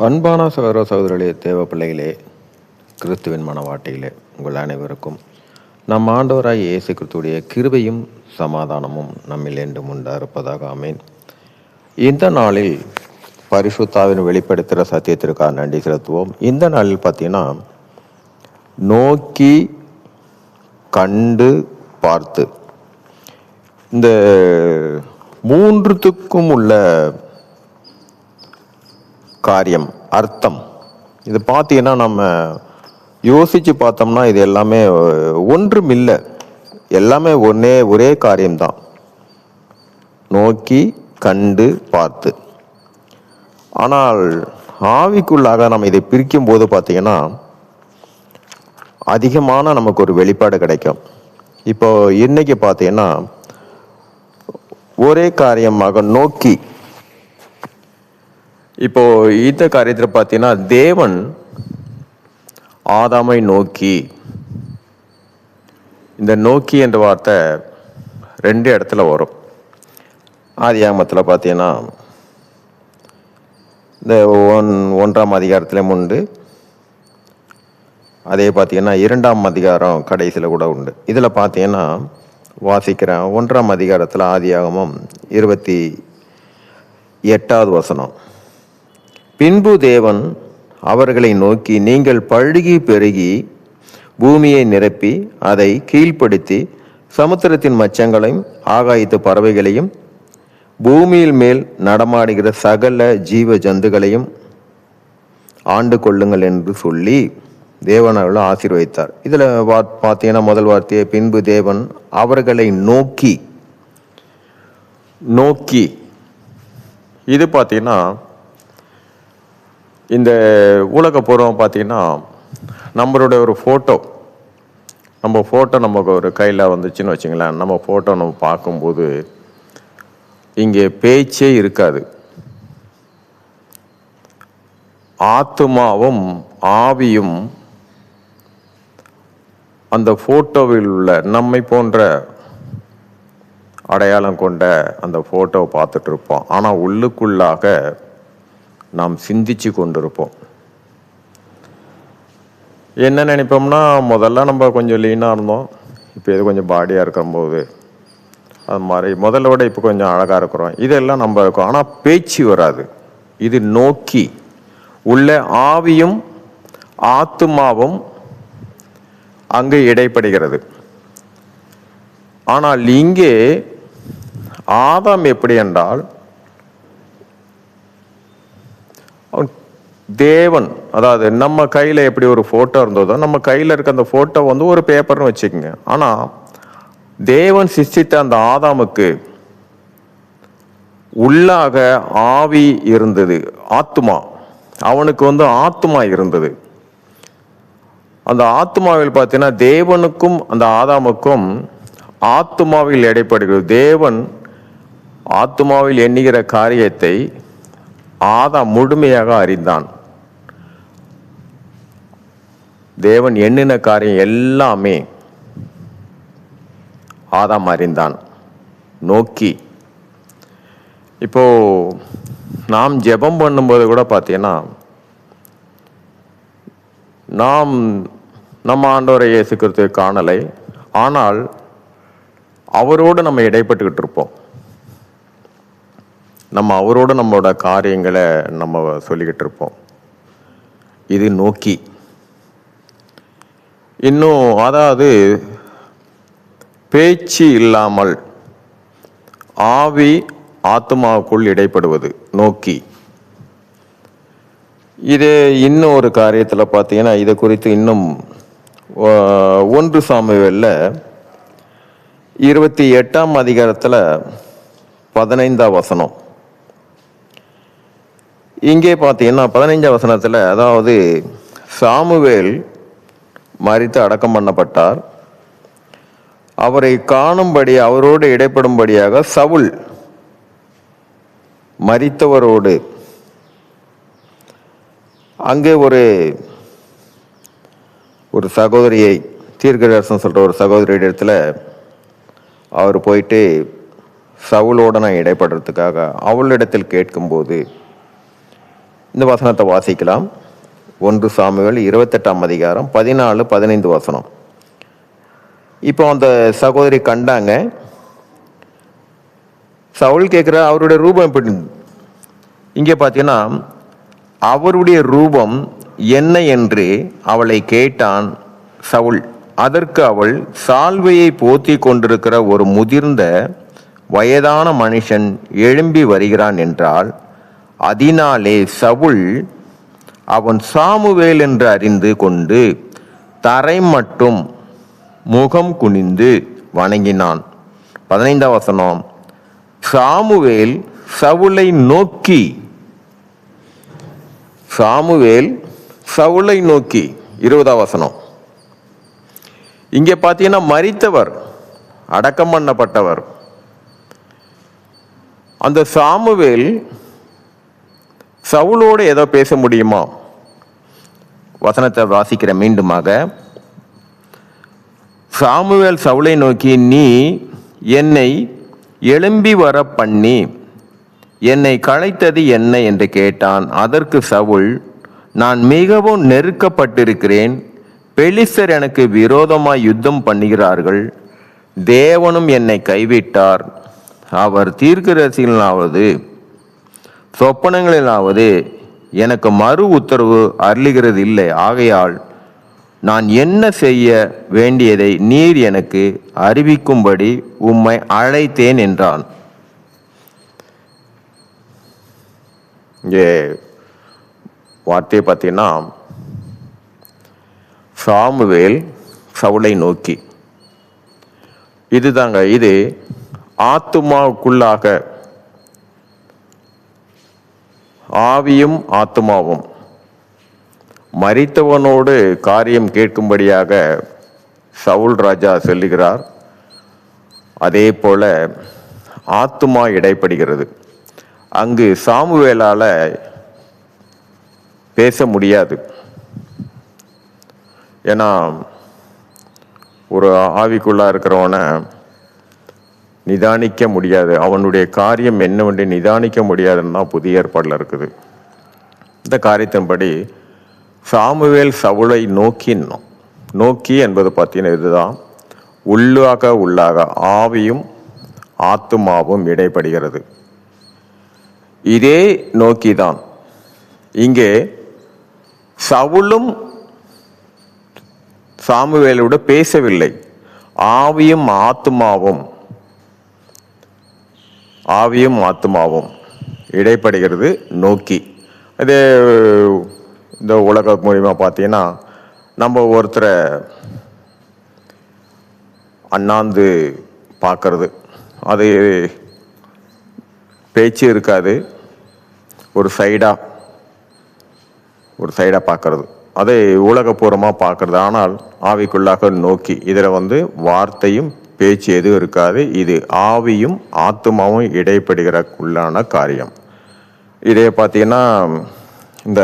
அன்பான சகோதர சகோதரிகளே தேவ பிள்ளைகளே கிறிஸ்துவின் மனவாட்டிகளே உங்கள் அனைவருக்கும் நம் ஆண்டவராய் இயேசு கிறிஸ்துடைய கிருபையும் சமாதானமும் நம்மில் என்றும் உண்டாயிருப்பதாக அமேன் இந்த நாளில் பரிசுத்தாவின் வெளிப்படுத்துகிற சத்தியத்திற்காக நன்றி செலுத்துவோம். இந்த நாளில் பார்த்தீங்கன்னா நோக்கி கண்டு பார்த்து இந்த மூன்றுத்துக்கும் உள்ள காரியம் அர்த்தம். இது பார்த்தீங்கன்னா நம்ம யோசிச்சு பார்த்தோம்னா இது எல்லாமே ஒன்றும் இல்லை. எல்லாமே ஒன்னே ஒரே காரியம்தான். நோக்கி கண்டு பார்த்து. ஆனால் ஆவிக்குள்ளாக நம்ம இதை பிரிக்கும் போது பார்த்தீங்கன்னா அதிகமான நமக்கு ஒரு வெளிப்பாடு கிடைக்கும். இப்போ இன்னைக்கு பார்த்தீங்கன்னா ஒரே காரியமாக நோக்கி இப்போ இந்த காரியத்தில் பார்த்தீங்கன்னா தேவன் ஆதாமை நோக்கி இந்த நோக்கி என்ற வார்த்தை ரெண்டு இடத்துல வரும். ஆதியாகமத்தில் பார்த்தீங்கன்னா இந்த ஒன் ஒன்றாம் அதிகாரத்திலையும் உண்டு. அதே பார்த்தீங்கன்னா இரண்டாம் அதிகாரம் கடைசியில் கூட உண்டு. இதில் பார்த்தீங்கன்னா வாசிக்கிறேன் ஒன்றாம் அதிகாரத்தில் ஆதியாகமம் இருபத்தி எட்டாவது வசனம். பின்பு தேவன் அவர்களை நோக்கி நீங்கள் பழுகி பெருகி பூமியை நிரப்பி அதை கீழ்ப்படுத்தி சமுத்திரத்தின் மச்சங்களையும் ஆகாயத்து பறவைகளையும் பூமியில் மேல் நடமாடுகிற சகல ஜீவ ஜந்துகளையும் ஆண்டு கொள்ளுங்கள் என்று சொல்லி தேவன் அவளை ஆசீர்வதித்தார். இதில் வா பார்த்தீங்கன்னா முதல் வார்த்தையை பின்பு தேவன் அவர்களை நோக்கி நோக்கி. இது பார்த்தீங்கன்னா இந்த உலக பூர்வம் பார்த்தீங்கன்னா நம்மளுடைய ஒரு ஃபோட்டோ நம்ம ஃபோட்டோ நமக்கு ஒரு கையில் வந்துச்சுன்னு வச்சுங்களேன். நம்ம ஃபோட்டோ நம்ம பார்க்கும்போது இங்கே பேச்சே இருக்காது. ஆத்மாவும் ஆவியும் அந்த ஃபோட்டோவில் உள்ள நம்மை போன்ற அடையாளம் கொண்ட அந்த ஃபோட்டோவை பார்த்துட்ருப்போம் ஆனால் உள்ளுக்குள்ளாக நாம் சிந்திச்சு கொண்டிருப்போம். என்ன நினைப்போம்னா முதல்ல நம்ம கொஞ்சம் லீனாக இருந்தோம். இப்போ இது கொஞ்சம் பாடியாக இருக்கும்போது அது மாதிரி முதல்ல விட இப்போ கொஞ்சம் அழகாக இருக்கிறோம். இதெல்லாம் நம்ம இருக்கோம். ஆனால் பேச்சு வராது. இது நோக்கி. உள்ள ஆவியும் ஆத்துமாவும் அங்கு இடைப்படுகிறது. ஆனால் இங்கே ஆதாம் எப்படி என்றால் தேவன் அதாவது நம்ம கையில் எப்படி ஒரு ஃபோட்டோ இருந்ததோ நம்ம கையில் இருக்க அந்த ஃபோட்டோ வந்து ஒரு பேப்பர்னு வச்சுக்கோங்க. ஆனால் தேவன் சிஷ்டித்த அந்த ஆதாமுக்கு உள்ளாக ஆவி இருந்தது ஆத்துமா. அவனுக்கு வந்து ஆத்துமா இருந்தது. அந்த ஆத்மாவில் பார்த்தீங்கன்னா தேவனுக்கும் அந்த ஆதாமுக்கும் ஆத்மாவில் இடைப்படுகிறது. தேவன் ஆத்மாவில் எண்ணுகிற காரியத்தை ஆதாம் முழுமையாக அறிந்தான். தேவன் எண்ணின காரியம் எல்லாமே ஆதாம் அறிந்தான். நோக்கி இப்போ நாம் ஜெபம் பண்ணும்போது கூட பார்த்தீங்கன்னா நாம் நம்ம ஆண்டோரை இயேசு கிறிஸ்துவை காணலை. ஆனால் அவரோடு நம்ம இடைப்பட்டுக்கிட்டு இருப்போம். நம்ம அவரோடு நம்மளோட காரியங்களை நம்ம சொல்லிக்கிட்டு இருப்போம். இது நோக்கி. இன்னும் அதாவது பேச்சு இல்லாமல் ஆவி ஆத்மாவுக்குள் இடைப்படுவது நோக்கி. இது இன்னும் ஒரு காரியத்தில் பார்த்தீங்கன்னா இதை குறித்து இன்னும் ஒன்று சாமுவேலில் இருபத்தி எட்டாம் அதிகாரத்தில் பதினைந்தாம் வசனம். இங்கே பார்த்தீங்கன்னா பதினைஞ்சாம் வசனத்தில் அதாவது சாமுவேல் மறித்து அடக்கம் பண்ணப்பட்டார். அவரை காணும்படி அவரோடு இடைப்படும்படியாக சவுல் மறித்தவரோடு அங்கே ஒரு ஒரு சகோதரியை தீர்க்கதரிசனம் சொல்கிற ஒரு சகோதரி இடத்துல அவர் போயிட்டு சவுளோட நான் இடைப்படுறதுக்காக அவளிடத்தில் கேட்கும்போது இந்த வசனத்தை வாசிக்கலாம். ஒன்று சாமுவேல் இருபத்தெட்டாம் அதிகாரம் பதினாலு பதினைந்து வசனம். இப்போ அந்த சகோதரி கண்டாங்க. சவுல் கேட்குற அவருடைய ரூபம் எப்படி இங்கே பார்த்தீங்கன்னா அவருடைய ரூபம் என்ன என்று அவளை கேட்டான் சவுல். அதற்கு அவள் சால்வையை போத்தி கொண்டிருக்கிற ஒரு முதிர்ந்த வயதான மனுஷன் எழும்பி வருகிறான் என்றால் அதனாலே சவுல் அவன் சாமுவேல் என்று அறிந்து கொண்டு தரை மட்டும் முகம் குனிந்து வணங்கினான். பதினைந்தாம் வசனம். சாமுவேல் சவுளை நோக்கி. சாமுவேல் சவுளை நோக்கி. இருபதாம் வசனம். இங்கே பார்த்தீங்கன்னா மரித்தவர் அடக்கம் பண்ணப்பட்டவர். அந்த சாமுவேல் சவுலோடு ஏதோ பேச முடியுமா? வசனத்தை வாசிக்கிற மீண்டுமாக சாமுவேல் சவுளை நோக்கி நீ என்னை எழும்பி வர பண்ணி என்னை களைத்தது என்ன? என்று கேட்டான். அதற்கு சவுல் நான் மிகவும் நெருக்கப்பட்டிருக்கிறேன். பெலிசர் எனக்கு விரோதமாய் யுத்தம் பண்ணுகிறார்கள். தேவனும் என்னை கைவிட்டார். அவர் தீர்க்கரசிகளாவது சொப்பனங்களிலாவது எனக்கு மறு உத்தரவு அருளுகிறது இல்லை ஆகையால் நான் என்ன செய்ய வேண்டியதை நீர் எனக்கு அறிவிக்கும்படி உம்மை அழைத்தேன் என்றான். இங்கே வார்த்தையை பார்த்தீங்கன்னா சாமுவேல் சவுளை நோக்கி இதுதாங்க இது ஆத்துமாவுக்குள்ளாக ஆவியும் ஆத்துமாவும். மறித்தவனோடு காரியம் கேட்கும்படியாக சவுல் ராஜா சொல்லுகிறார் அதே போல ஆத்துமா இடைப்படுகிறது. அங்கு சாமுவேலால் பேச முடியாது. ஏன்னா ஒரு ஆவிக்குள்ளாக இருக்கிறவனை நிதானிக்க முடியாது. அவனுடைய காரியம் என்னவென்று நிதானிக்க முடியாதுன்னு தான் புதிய ஏற்பாடில் இருக்குது. இந்த காரியத்தின்படி சாமுவேல் சவுளை நோக்கின்னோம் நோக்கி என்பது பார்த்தீங்கன்னா இதுதான். உள்ளாக உள்ளாக ஆவியும் ஆத்துமாவும் இடைப்படுகிறது. இதே நோக்கிதான். இங்கே சவுளும் சாமுவேலோடு பேசவில்லை. ஆவியும் ஆத்துமாவும் ஆவியும் ஆத்துமாவும் இடைப்படுகிறது நோக்கி. அதே இந்த உலக மூலிமா பார்த்தீங்கன்னா நம்ம ஒருத்தரை அண்ணாந்து பார்க்கறது. அது பேச்சு இருக்காது. ஒரு சைடாக ஒரு சைடாக பார்க்கறது. அதை உலகப்பூர்வமாக பார்க்கறது. ஆனால் ஆவிக்குள்ளாக நோக்கி. இதில் வந்து வார்த்தையும் பேச்சு எதுவும் இருக்காது. இது ஆவியும் ஆத்துமாவும் இடைப்படுகிறக்குள்ளான காரியம். இதே பார்த்தீங்கன்னா இந்த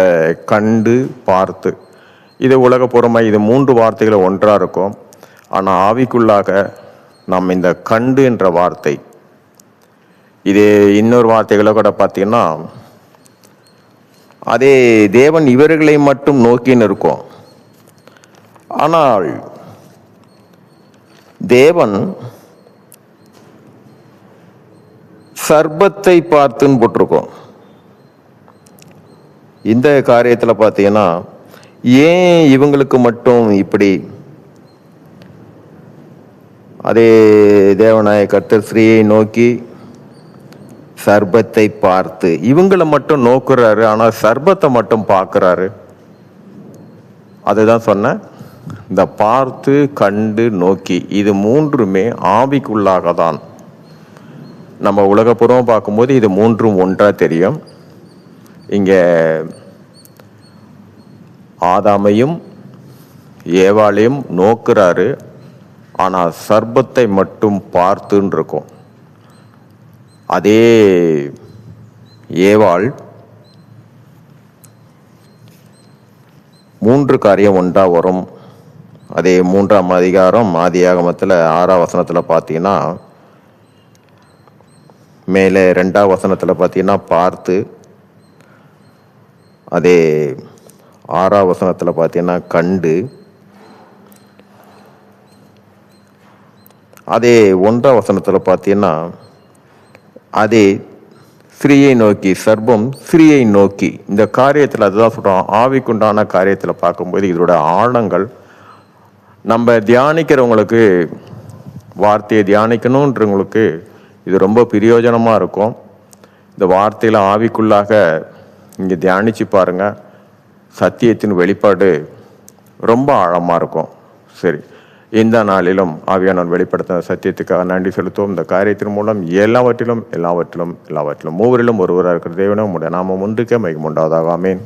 கண்டு பார்த்து இது உலகப்பூர்வமாக இது மூன்று வார்த்தைகள் ஒன்றாக இருக்கும். ஆனால் ஆவிக்குள்ளாக நம்ம இந்த கண்டு என்ற வார்த்தை இது இன்னொரு வார்த்தைகளை கூட பார்த்தீங்கன்னா அதே தேவன் இவர்களை மட்டும் நோக்கின்னு இருக்கும். ஆனால் தேவன் சர்பத்தை பார்த்துன்னு போட்டிருக்கோம். இந்த காரியத்தில் பார்த்தீங்கன்னா ஏன் இவங்களுக்கு மட்டும் இப்படி? அதே தேவநாய கர்த்தர் ஸ்ரீயை நோக்கி சர்பத்தை பார்த்து இவங்களை மட்டும் நோக்குறாரு ஆனால் சர்பத்தை மட்டும் பார்க்குறாரு. அதுதான் சொன்னேன் இந்த பார்த்து கண்டு நோக்கி. இது மூன்றுமே ஆவிக்குள்ளாக தான் நம்ம உலகப்புறம் பார்க்கும்போது இது மூன்றும் ஒன்றாக தெரியும். இங்கே ஆதாமையும் ஏவாளையும் நோக்குறாரு. ஆனால் சர்பத்தை மட்டும் பார்த்துன்னு இருக்கும் அதே ஏவாள் மூன்று காரியம் ஒன்றாக வரும். அதே மூன்றாம் அதிகாரம் ஆதியாகமத்தில் ஆறாம் வசனத்தில் பார்த்தீங்கன்னா மேலே ரெண்டாம் வசனத்தில் பார்த்தீங்கன்னா பார்த்து அதே ஆறாம் வசனத்தில் பார்த்தீங்கன்னா கண்டு அதே ஒன்றாம் வசனத்தில் பார்த்தீங்கன்னா அதே ஸ்ரீயை நோக்கி சர்பம் ஸ்ரீயை நோக்கி இந்த காரியத்தில் அதுதான் சொல்கிறோம் ஆவிக்குண்டான காரியத்தில் பார்க்கும்போது இதோட ஆழங்கள் நம்ம தியானிக்கிறவங்களுக்கு வார்த்தையை தியானிக்கணுன்றவங்களுக்கு இது ரொம்ப பிரயோஜனமாக இருக்கும். இந்த வார்த்தையில் ஆவிக்குள்ளாக இங்கே தியானிச்சு பாருங்க. சத்தியத்தின் வெளிப்பாடு ரொம்ப ஆழமாக இருக்கும். சரி இந்த நாளிலும் ஆவியானவர் வெளிப்படுத்தின சத்தியத்துக்காக நன்றி செலுத்துவோம். இந்த காரியத்தின் மூலம் எல்லாவற்றிலும் எல்லாவற்றிலும் எல்லாவற்றிலும் மூவரிலும் ஒருவராக இருக்கிற தேவனும் உடைய நாமம் ஒன்றுக்கே மைக்கு உண்டாவதாக. ஆமேன்.